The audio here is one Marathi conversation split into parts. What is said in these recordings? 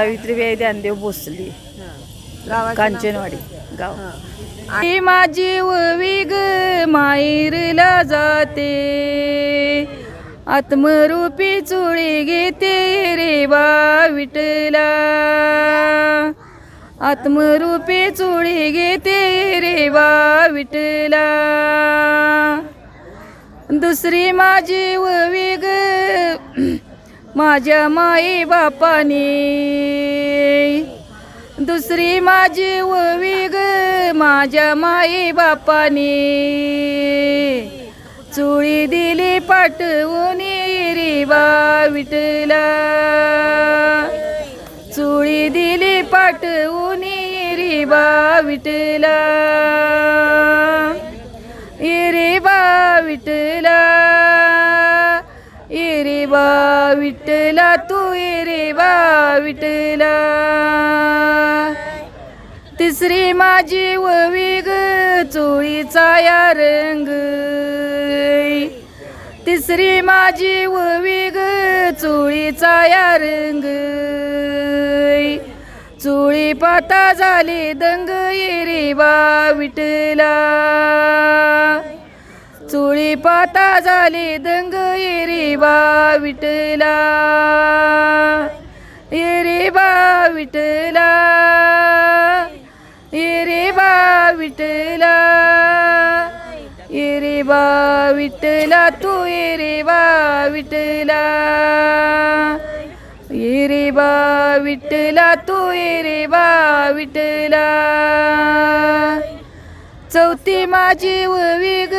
सावित्रीबाई ज्ञानदेव भोसले. कांचनवाडी गाव? ही. माझी ववी ग माहेरला जाते. आत्मरूपी चुळी घेते रे बा विठला आत्मरूपी चुळी घेते रे बा विठला दुसरी माझी ववी ग माझ्या माई बापानी. दुसरी माझी ववी ग माझ्या माई बापानी. चुळी दिली पाठवून रिवा बा विठला. चुळी दिली पाठवून रिवा विटला रे विठला तू रे बा विठला तिसरी माझी ववी ग चोळीचा या रंग. तिसरी माझी ववी ग चोळीचा या रंग. चोळी पाता झाली दंग ये रे विठला चोळी पाता झाली दंग ये बा विठला. ये बा विठला. ये बा विठला. ये बा विठला तू बा विठला. बा विठला तू बा विठला. चौथी माझी उवी ग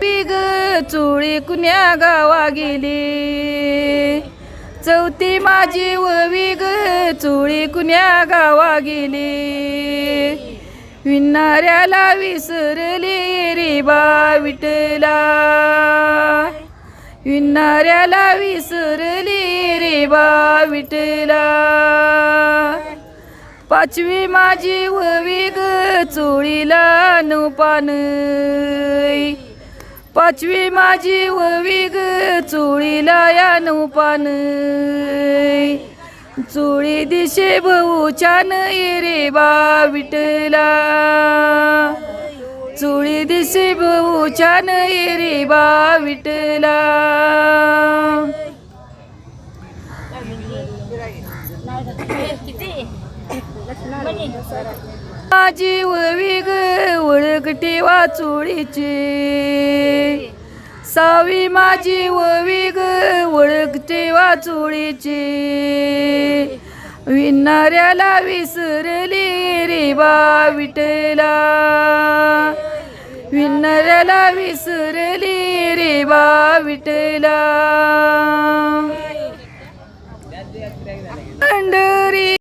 विग चोळी कुण्या गावा गेली चौथी माझी ववी ग चोळी कुण्या गावा गेली विणाऱ्याला विसरली रे बा विठला विणाऱ्याला विसरली रे बा विठला पाचवी माझी ववी ग चोळीला नुपान पाचवी माझी ववी ग चोळीला या नऊ पान चोळी दिशे भाऊ छान रे बा विठला चोळी दिशे भाऊ छान रे बा विठला माझी ववी ग ओळख सावी माझी ववी ग ओळख ठेवा विणाऱ्याला विसरली रे बा विठला विणाऱ्याला विसरली रे बा विठला पंढरी